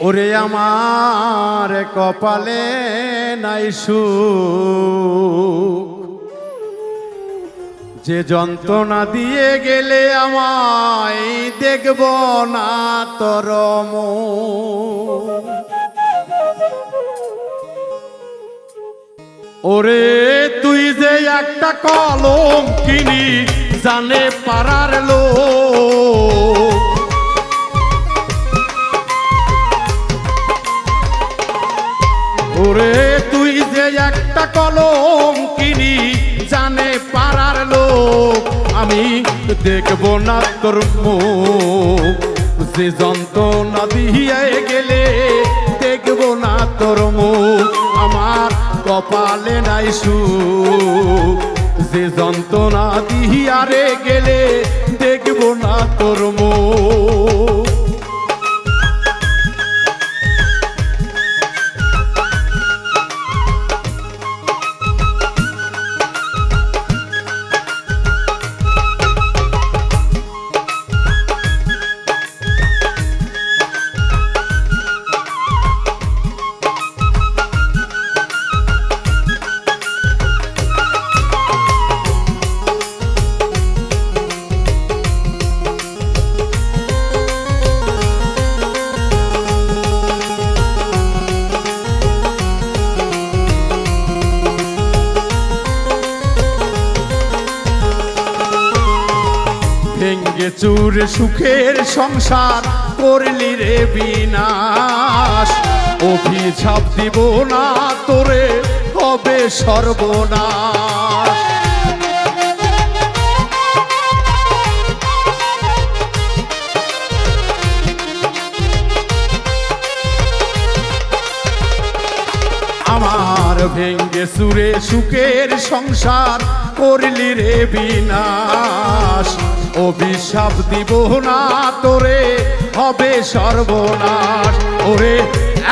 ওরে আমার কপালে নাই যে যন্ত্রণা দিয়ে গেলে আমায় দেখব না তোর মুখ। ওরে তুই যে একটা কলম কিনি জানে পারার লোক একটা কলম কিনি, জানে পারার লোক, আমি দেখব না তোর মুখ। যে যন্ত্রণা দিয়ে গেলে দেখব না তোর মুখ, আমার কপালে নাই সুখ। যে যন্ত্রণা দিয়ারে গেলে দেখব না তোর মুখ। চুরে সুখের সংসার করলি রে বিনাশ। অভিশাপ দিব না তোরে, হবে সর্বনাশ। আমার ভেঙ্গে সুরে সুখের সংসার করলি রে বিনাশ। অভিশাপ দিব না তোরে, হবে সর্বনাশ। ওরে,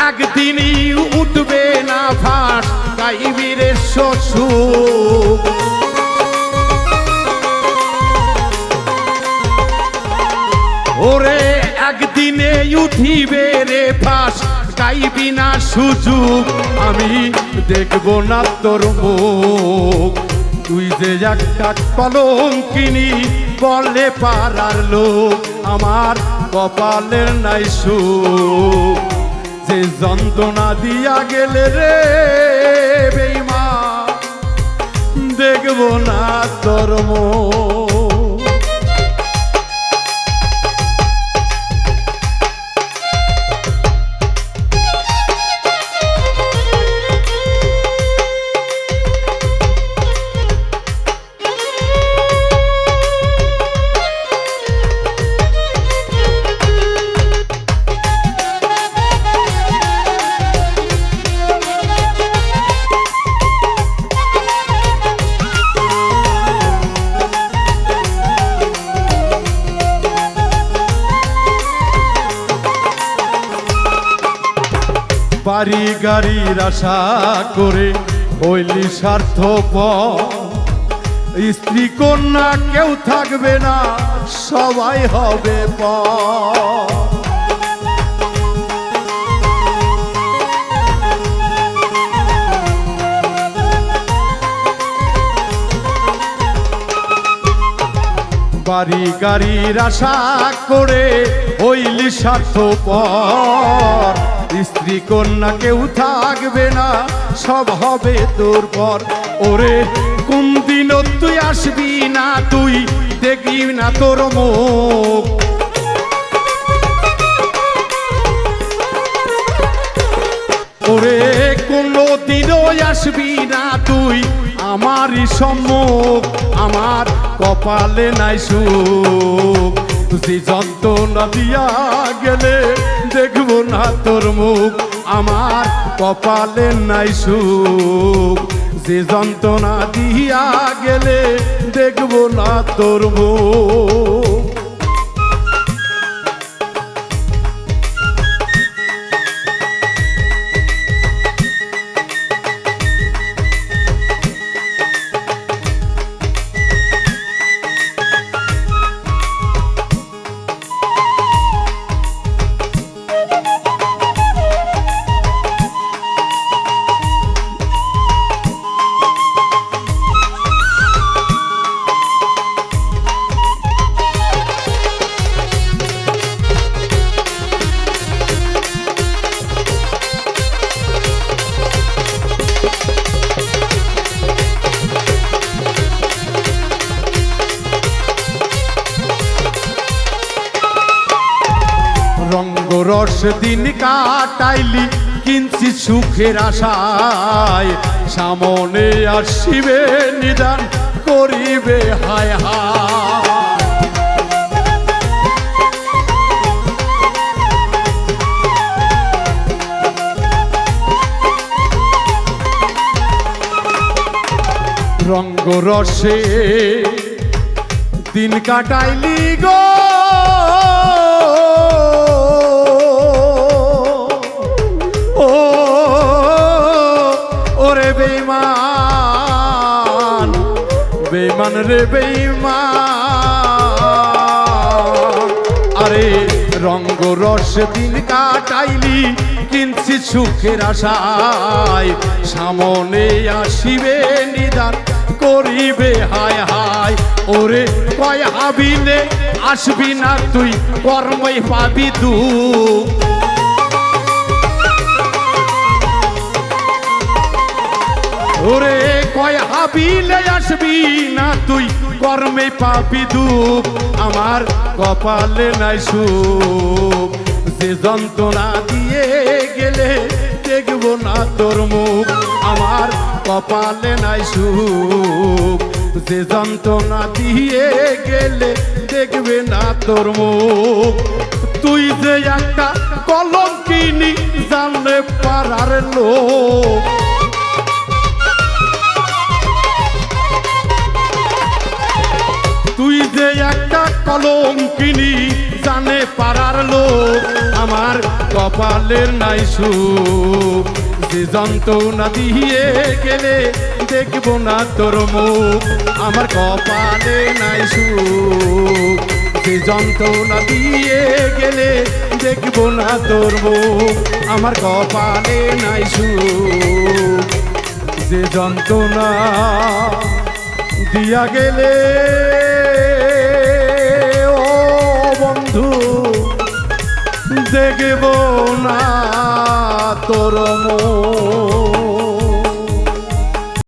একদিনই উঠবে না ফাঁস গাইবি রে শ্বশুর। ওরে, একদিনে উঠিবে রে ফাঁস গাইবি না সুযোগ আমি দেখব না তোর মুখ। তুই যে একটা কলঙ্কিনি বলে পারার লোক, আমার কপালের নাই সুখ। যে যন্ত্রণা দিয়া গেলে রে বেইমা দেখব না তোর মুখ বাড়ি গাড়ির আশা করে হইলি স্বার্থ স্ত্রী কন্যা কেউ থাকবে না, সবাই হবে প বাড়ি গাড়ির আশা করে হইলি স্বার্থপর। স্ত্রী কন্যা কেউ থাকবে না, সব হবে তোর পর। ওরে, কোন দিন তুই আসবি না, তুই দেখবি না তোর মুখ। ওরে, কোনো দিনও আসবি না, তুই আমারই সম্মুখ, আমার কপালে নাই সুখ। তুই যন্ত্রণা দিয়া গেলে দেখব না তোর মুখ, আমার কপালে নাই সুখ। যে যন্ত্রণা দিয়া গেলে দেখব না তোর মুখ। দিন কাটাইলি কিঞ্চি সুখের আশায়। সামনে আসিবে নিদান, করিবে হায় হায়। রঙ্গ রসে দিন কাটাইলি গো। ওরে বেইমান বেইমান রে বেইমান আরে রঙ্গ রস দিন কাটাইলি, কিনছি সুখের আশায়। সামনে আসিবে নিদান, করিবে হায় হায়। ওরে কয় হাবিলে, আসবি না তুই, কর্মই পাবি দুঃখ। ওরে কয় হাবিলে আসবি না তুই? কর্মে পাবি দুঃখ, আমার কপালে নাই সুখ। যে যন্ত্রণা দিয়ে গেলে দেখব না তোর মুখ, আমার কপালে নাই সুখ। যে যন্ত্রণা দিয়ে গেলে দেখবে না তোর মুখ। তুই যে একটা কলম কিনি, জানলে পারার লোক। একটা কলম কিনি জানে পারার লোক, আমার কপালের নাই সুখ। যে যন্ত্রণা দিয়ে গেলে দেখব না তোর মুখ, আমার কপালে নাই সুখ। যে যন্ত্রণা দিয়ে গেলে দেখব না তোর মুখ, আমার কপালে নাই সুখ। যে যন্ত্রণা দিয়া গেলে বন্ধু দেখব না তোর মুখ